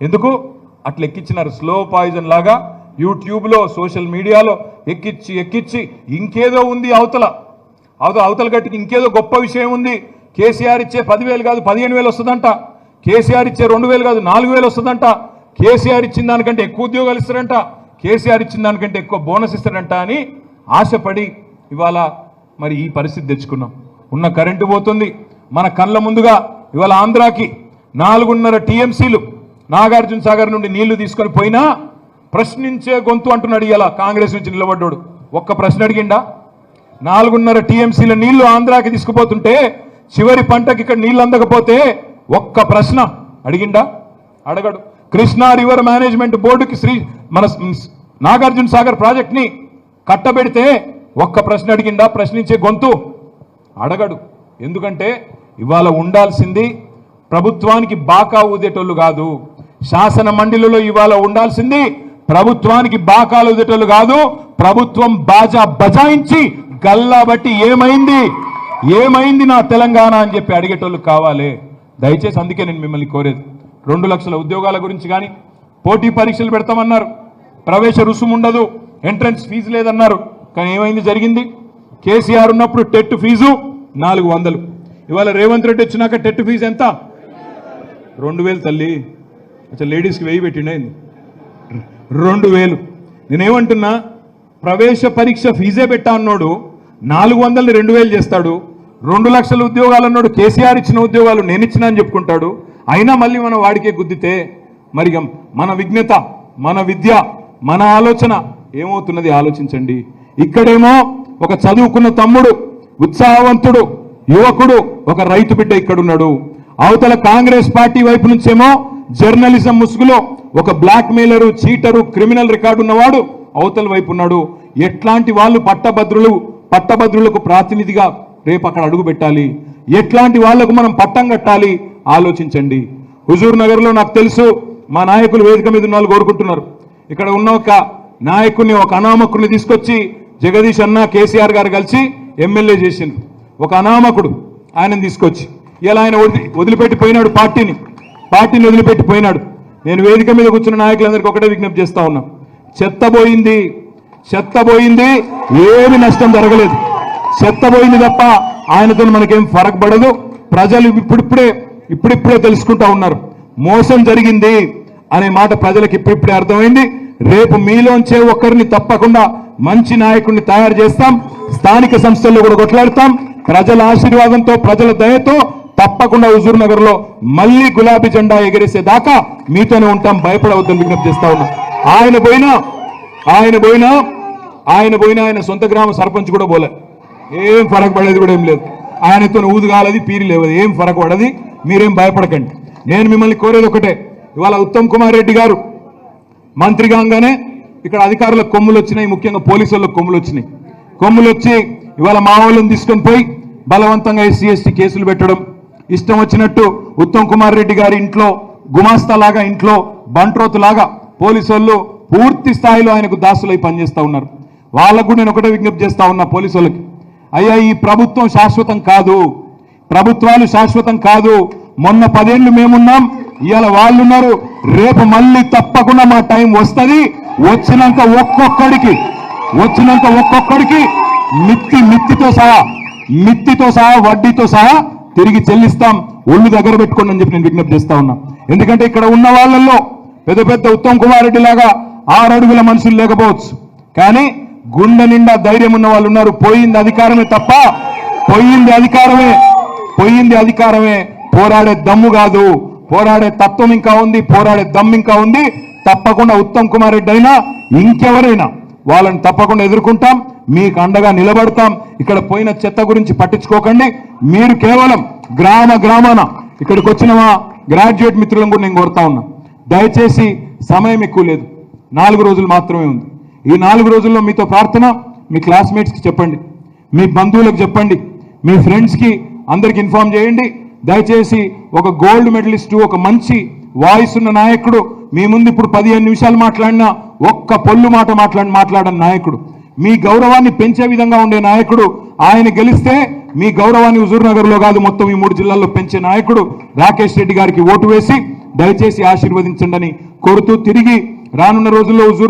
ఎందుకు? అట్లా ఎక్కించినారు slow poison లాగా యూట్యూబ్లో సోషల్ మీడియాలో ఎక్కిచ్చి ఎక్కిచ్చి ఇంకేదో ఉంది అవతల. అవతల అవతల గట్టికి ఇంకేదో గొప్ప విషయం ఉంది. కేసీఆర్ ఇచ్చే పదివేలు కాదు పదిహేను వేలు వస్తుందంట. కేసీఆర్ ఇచ్చే రెండు వేలు కాదు నాలుగు వేలు వస్తుందంట. కేసీఆర్ ఇచ్చిన దానికంటే ఎక్కువ ఉద్యోగాలు ఇస్తారంట. కేసీఆర్ ఇచ్చిన దానికంటే ఎక్కువ బోనస్ ఇస్తారంట అని ఆశపడి ఇవాళ మరి ఈ పరిస్థితి తెచ్చుకున్నాం. ఉన్న కరెంటు పోతుంది. మన కళ్ళ ముందుగా ఇవాళ ఆంధ్రాకి నాలుగున్నర టీఎంసీలు నాగార్జున సాగర్ నుండి నీళ్ళు తీసుకొని పోయినా ప్రశ్నించే గొంతు అంటున్నాడు ఇలా కాంగ్రెస్ నుంచి నిలబడ్డాడు. ఒక్క ప్రశ్న అడిగిండా? నాలుగున్నర టీఎంసీల నీళ్ళు ఆంధ్రాకి తీసుకుపోతుంటే చివరి పంటకి ఇక్కడ నీళ్ళు అందకపోతే ఒక్క ప్రశ్న అడిగిండా? అడగడు. కృష్ణా రివర్ మేనేజ్మెంట్ బోర్డుకి శ్రీ మన నాగార్జున సాగర్ ప్రాజెక్ట్ని కట్టబెడితే ఒక్క ప్రశ్న అడిగిండా? ప్రశ్నించే గొంతు అడగడు. ఎందుకంటే ఇవాళ ఉండాల్సింది ప్రభుత్వానికి బాకా ఊదేటోళ్ళు కాదు. శాసన మండలిలో ఇవాళ ఉండాల్సింది ప్రభుత్వానికి బాకాలు ఊదేటోళ్ళు కాదు. ప్రభుత్వం బాజా బజాయించి గల్లా బట్టి ఏమైంది? ఏమైంది నా తెలంగాణ అని చెప్పి అడిగేటోళ్ళు కావాలి. దయచేసి అందుకే నేను మిమ్మల్ని కోరేది. రెండు లక్షల ఉద్యోగాల గురించి కానీ పోటీ పరీక్షలు పెడతామన్నారు. ప్రవేశ రుసుము ఉండదు. ఎంట్రన్స్ ఫీజు లేదన్నారు. కానీ ఏమైంది? జరిగింది. కేసీఆర్ ఉన్నప్పుడు టెట్ ఫీజు నాలుగు వందలు. ఇవాళ రేవంత్ రెడ్డి వచ్చినాక టెట్ ఫీజు ఎంత? రెండు వేలు తల్లి. అసలు లేడీస్కి వెయ్యి పెట్టిండే రెండు వేలు. నేనేమంటున్నా ప్రవేశ పరీక్ష ఫీజే పెట్టా అన్నాడు. నాలుగు వందలు రెండు వేలు చేస్తాడు. రెండు లక్షల ఉద్యోగాలు అన్నాడు. కేసీఆర్ ఇచ్చిన ఉద్యోగాలు నేను ఇచ్చిన అని చెప్పుకుంటాడు. అయినా మళ్ళీ మనం వాడికే గుద్దితే మరి మన విజ్ఞత మన విద్య మన ఆలోచన ఏమవుతున్నది ఆలోచించండి. ఇక్కడేమో ఒక చదువుకున్న తమ్ముడు ఉత్సాహవంతుడు యువకుడు ఒక రైతు బిడ్డ ఇక్కడున్నాడు. అవతల కాంగ్రెస్ పార్టీ వైపు నుంచేమో జర్నలిజం ముసుగులో ఒక blackmailer cheater criminal record ఉన్నవాడు అవతల వైపు ఉన్నాడు. ఎట్లాంటి వాళ్ళు పట్టభద్రులు పట్టభద్రులకు ప్రాతినిధిగా రేపు అక్కడ అడుగు పెట్టాలి? ఎట్లాంటి వాళ్ళకు మనం పట్టం కట్టాలి? ఆలోచించండి. హుజూర్ నగర్లో నాకు తెలుసు మా నాయకులు వేదిక మీద ఉన్న కోరుకుంటున్నారు. ఇక్కడ ఉన్న ఒక నాయకుడిని ఒక అనామకుడిని తీసుకొచ్చి జగదీష్ అన్న కేసీఆర్ గారు కలిసి ఎమ్మెల్యే చేసిండ్రు. ఒక అనామకుడు ఆయన తీసుకొచ్చి ఇలా ఆయన వదిలి వదిలిపెట్టిపోయినాడు పార్టీని. పార్టీని వదిలిపెట్టిపోయినాడు. నేను వేదిక మీద కూర్చున్న నాయకులందరికీ ఒకటే విజ్ఞప్తి చేస్తా ఉన్నా. చెత్త పోయింది. చెత్త పోయింది. ఏమి నష్టం జరగలేదు. చెత్త పోయింది తప్ప ఆయనతో మనకేం ఫరక్ పడదు. ప్రజలు ఇప్పుడిప్పుడే ఇప్పుడిప్పుడే తెలుసుకుంటా ఉన్నారు. మోసం జరిగింది అనే మాట ప్రజలకు ఇప్పుడిప్పుడే అర్థమైంది. రేపు మీలోంచే ఒక్కరిని తప్పకుండా మంచి నాయకుడిని తయారు చేస్తాం. స్థానిక సంస్థల్లో కూడా కొట్లాడతాం. ప్రజల ఆశీర్వాదంతో ప్రజల దయతో తప్పకుండా హుజూర్ నగర్లో మళ్ళీ గులాబీ జెండా ఎగరేసే దాకా మీతోనే ఉంటాం. భయపడవద్దని విజ్ఞప్తి చేస్తా ఉన్నా. ఆయన పోయినా ఆయన పోయినా ఆయన పోయినా ఆయన సొంత గ్రామ సర్పంచ్ కూడా పోలే. ఏం ఫరక్ పడేది కూడా ఏం లేదు. ఆయనతో ఊదు కాలది పీరి లేవది. ఏం ఫరక్ పడది? మీరేం భయపడకండి. నేను మిమ్మల్ని కోరేది ఒకటే. ఇవాళ ఉత్తమ్ కుమార్ రెడ్డి గారు మంత్రి కాగానే ఇక్కడ అధికారుల కొమ్ములు వచ్చినాయి. ముఖ్యంగా పోలీసు కొమ్ములు వచ్చినాయి. కొమ్ములు వచ్చి ఇవాళ మా వాళ్ళని తీసుకొని పోయి బలవంతంగా ఎస్సీ ఎస్టీ కేసులు పెట్టడం ఇష్టం వచ్చినట్టు ఉత్తమ్ కుమార్ రెడ్డి గారి ఇంట్లో గుమాస్తా లాగా ఇంట్లో బంట్రోతు లాగా పోలీసు వాళ్ళు పూర్తి స్థాయిలో ఆయనకు దాసులై పనిచేస్తూ ఉన్నారు. వాళ్ళకు కూడా నేను ఒకటే విజ్ఞప్తి చేస్తా ఉన్నా పోలీసు వాళ్ళకి అయ్యా ఈ ప్రభుత్వం శాశ్వతం కాదు. ప్రభుత్వాలు శాశ్వతం కాదు. మొన్న పదేళ్ళు మేమున్నాం ఇవాళ వాళ్ళు ఉన్నారు రేపు మళ్ళీ తప్పకుండా మా టైం వస్తుంది. వచ్చినాక ఒక్కొక్కడికి వచ్చినాక ఒక్కొక్కడికి మిత్తి మిత్తితో సహా మిత్తితో సహా వడ్డీతో సహా తిరిగి చెల్లిస్తాం ఒళ్ళు దగ్గర పెట్టుకోండి అని చెప్పి నేను విజ్ఞప్తి చేస్తా ఉన్నా. ఎందుకంటే ఇక్కడ ఉన్న వాళ్ళల్లో పెద్ద పెద్ద ఉత్తమ్ కుమార్ రెడ్డి లాగా ఆరు అడుగుల మనుషులు లేకపోవచ్చు. కానీ గుండె నిండా ధైర్యం ఉన్న వాళ్ళు ఉన్నారు. పోయింది అధికారమే తప్ప పోయింది అధికారమే. పోయింది అధికారమే. పోరాడే దమ్ము కాదు. పోరాడే తత్వం ఇంకా ఉంది. పోరాడే దమ్ము ఇంకా ఉంది. తప్పకుండా ఉత్తమ్ కుమార్ రెడ్డి అయినా ఇంకెవరైనా వాళ్ళని తప్పకుండా ఎదుర్కొంటాం. మీకు అండగా నిలబడతాం. ఇక్కడ పోయిన చెత్త గురించి పట్టించుకోకండి. మీరు కేవలం గ్రామ గ్రామాన ఇక్కడికి వచ్చిన మా గ్రాడ్యుయేట్ మిత్రులను కూడా నేను కోరుతా ఉన్నా. దయచేసి సమయం ఎక్కువ లేదు. నాలుగు రోజులు మాత్రమే ఉంది. ఈ నాలుగు రోజుల్లో మీతో ప్రార్థన మీ క్లాస్మేట్స్కి చెప్పండి. మీ బంధువులకు చెప్పండి. మీ ఫ్రెండ్స్కి అందరికి ఇన్ఫార్మ్ చేయండి. దయచేసి ఒక గోల్డ్ మెడలిస్టు ఒక మంచి వాయిస్ ఉన్న నాయకుడు మీ ముందు ఇప్పుడు పదిహేను నిమిషాలు మాట్లాడినా ఒక్క పొల్లు మాట మాట్లాడి మాట్లాడని నాయకుడు. మీ గౌరవాన్ని పెంచే విధంగా ఉండే నాయకుడు ఆయన గెలిస్తే మీ గౌరవాన్ని హుజూర్నగర్లో లో కాదు మొత్తం ఈ మూడు జిల్లాల్లో పెంచే నాయకుడు రాకేష్ రెడ్డి గారికి ఓటు వేసి దయచేసి ఆశీర్వదించండి కోరుతూ తిరిగి రానున్న రోజుల్లో హుజూర్